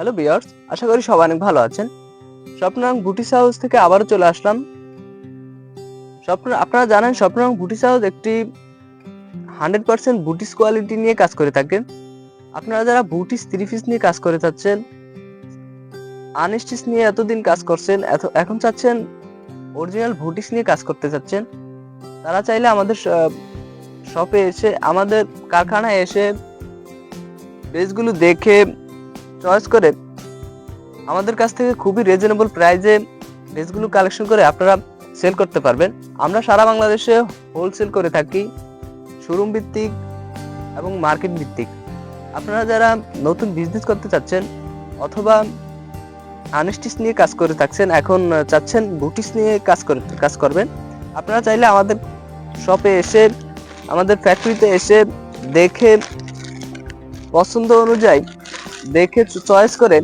Hello বিয়ার্স আশা করি সবাই অনেক ভালো আছেন। স্বপ্নাং বুটিস হাউস থেকে আবারও চলে আসলাম। স্বপ্ন আপনারা জানেন স্বপ্নাং বুটিস হাউস একটি হান্ড্রেড পার্সেন্ট বুটিস কোয়ালিটি নিয়ে কাজ করে থাকেন আপনারা যারা বুটিস থ্রি পিস নিয়ে কাজ করে যাচ্ছেন আনস্টিচ নিয়ে এতদিন কাজ করছেন, এত- এখন চাচ্ছেন অরিজিনাল বুটিস নিয়ে কাজ করতে চাচ্ছেন তারা চাইলে আমাদের শপে এসে, আমাদের কারখানায় এসে ড্রেসগুলো দেখে চয়েস করে আমাদের কাছ থেকে খুবই রিজনেবল প্রাইজে ড্রেসগুলো কালেকশন করে আপনারা সেল করতে পারবেন। আমরা সারা বাংলাদেশে হোলসেল করে থাকি শোরুম ভিত্তিক এবং মার্কেট ভিত্তিক। আপনারা যারা নতুন বিজনেস করতে চাচ্ছেন অথবা আনস্টিচ নিয়ে কাজ করে থাকছেন, এখন চাচ্ছেন বুটিস নিয়ে কাজ করে, কাজ করবেন, আপনারা চাইলে আমাদের শপে এসে, আমাদের ফ্যাক্টরিতে এসে দেখে পছন্দ অনুযায়ী দেখে চয়েস করে,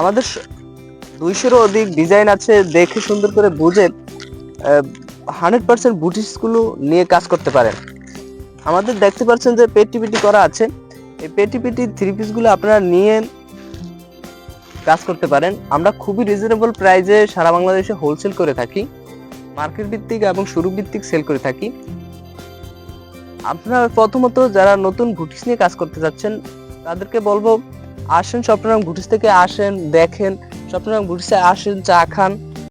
আমাদের দুইশোরও অধিক ডিজাইন আছে, দেখে সুন্দর করে বুঝে হান্ড্রেড পার্সেন্ট বুটিসগুলো নিয়ে কাজ করতে পারেন। আমাদের দেখতে পাচ্ছেন যে পেটিপিটি করা আছে। এই পেটিপিটি থ্রি পিসগুলো আপনারা নিয়ে কাজ করতে পারেন। আমরা খুবই রিজনেবল প্রাইজে সারা বাংলাদেশে হোলসেল করে থাকি মার্কেট ভিত্তিক এবং শুরু ভিত্তিক সেল করে থাকি। আপনারা প্রথমত যারা নতুন বুটিস নিয়ে কাজ করতে যাচ্ছেন, তাদেরকে বলব আসেন স্বপ্নরং গুটিস থেকে আসেন দেখেন স্বপ্নরং গুটিসে আসেন চা খান।